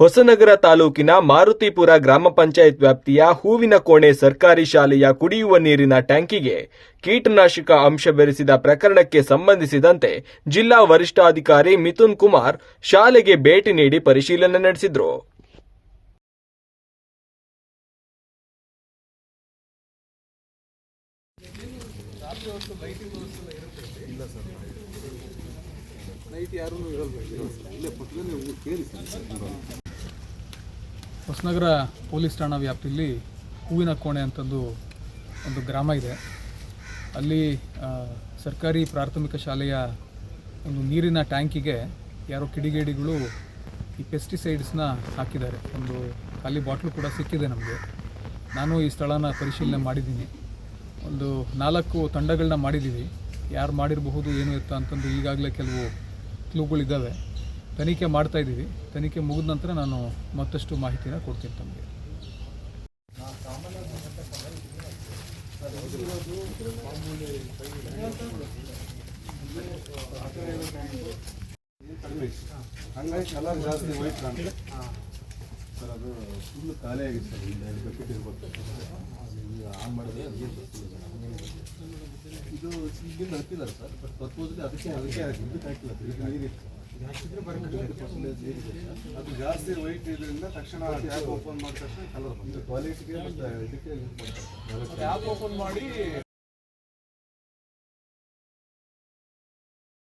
ಹೊಸನಗರ ತಾಲೂಕಿನ ಮಾರುತಿಪುರ ಗ್ರಾಮ ಪಂಚಾಯತ್ ವ್ಯಾಪ್ತಿಯ ಹೂವಿನ ಕೋಣೆ ಸರ್ಕಾರಿ ಶಾಲೆಯ ಕುಡಿಯುವ ನೀರಿನ ಟ್ಯಾಂಕಿಗೆ ಕೀಟನಾಶಕ ಅಂಶ ಬೆರೆಸಿದ ಪ್ರಕರಣಕ್ಕೆ ಸಂಬಂಧಿಸಿದಂತೆ ಜಿಲ್ಲಾ ವರಿಷ್ಠಾಧಿಕಾರಿ ಮಿಥುನ್ ಕುಮಾರ್ ಶಾಲೆಗೆ ಭೇಟಿ ನೀಡಿ ಪರಿಶೀಲನೆ ನಡೆಸಿದ್ರು. ಹೊಸನಗರ ಪೊಲೀಸ್ ಠಾಣಾ ವ್ಯಾಪ್ತಿಯಲ್ಲಿ ಹೂವಿನ ಕೋಣೆ ಅಂತಂದು ಒಂದು ಗ್ರಾಮ ಇದೆ. ಅಲ್ಲಿ ಸರ್ಕಾರಿ ಪ್ರಾಥಮಿಕ ಶಾಲೆಯ ಒಂದು ನೀರಿನ ಟ್ಯಾಂಕಿಗೆ ಯಾರೋ ಕಿಡಿಗೇಡಿಗಳು ಈ ಪೆಸ್ಟಿಸೈಡ್ಸ್ನ ಹಾಕಿದ್ದಾರೆ. ಒಂದು ಖಾಲಿ ಬಾಟ್ಲು ಕೂಡ ಸಿಕ್ಕಿದೆ ನಮಗೆ. ನಾನು ಈ ಸ್ಥಳನ ಪರಿಶೀಲನೆ ಮಾಡಿದ್ದೀನಿ. ಒಂದು ನಾಲ್ಕು ತಂಡಗಳನ್ನ ಮಾಡಿದ್ದೀವಿ. ಯಾರು ಮಾಡಿರಬಹುದು, ಏನು ಇತ್ತ ಅಂತಂದು ಈಗಾಗಲೇ ಕೆಲವು ಕ್ಲೂಗಳಿದ್ದಾವೆ ತನಿಖೆ ಮಾಡ್ತಾ ಇದ್ದೀವಿ. ತನಿಖೆ ಮುಗಿದ ನಂತರ ನಾನು ಮತ್ತಷ್ಟು ಮಾಹಿತಿನ ಕೊಡ್ತೀನಿ ತಮಗೆ. ಅದು ಫುಲ್ ಖಾಲಿ ಸರ್ ಇಲ್ಲಿ ಇದು ಇಲ್ಲಿಂದ ಹಾಕಿದ್ದಾರೆ ಸರ್ ಬಟ್ ಅದಕ್ಕೆ ಅದಕ್ಕೆ ಹಾಕಿ ಇದಕ್ಕೆ ಹಾಕಿಲ್ಲ. ಸರ್ ಇದು ನೀರಿತ್ತು. ಅದು ಜಾಸ್ತಿ ವೈಟ್ ಇದರಿಂದ ತಕ್ಷಣ ಓಪನ್ ಮಾಡಿದ ತಕ್ಷಣ ಕಲರ್ ಓಪನ್ ಮಾಡಿ?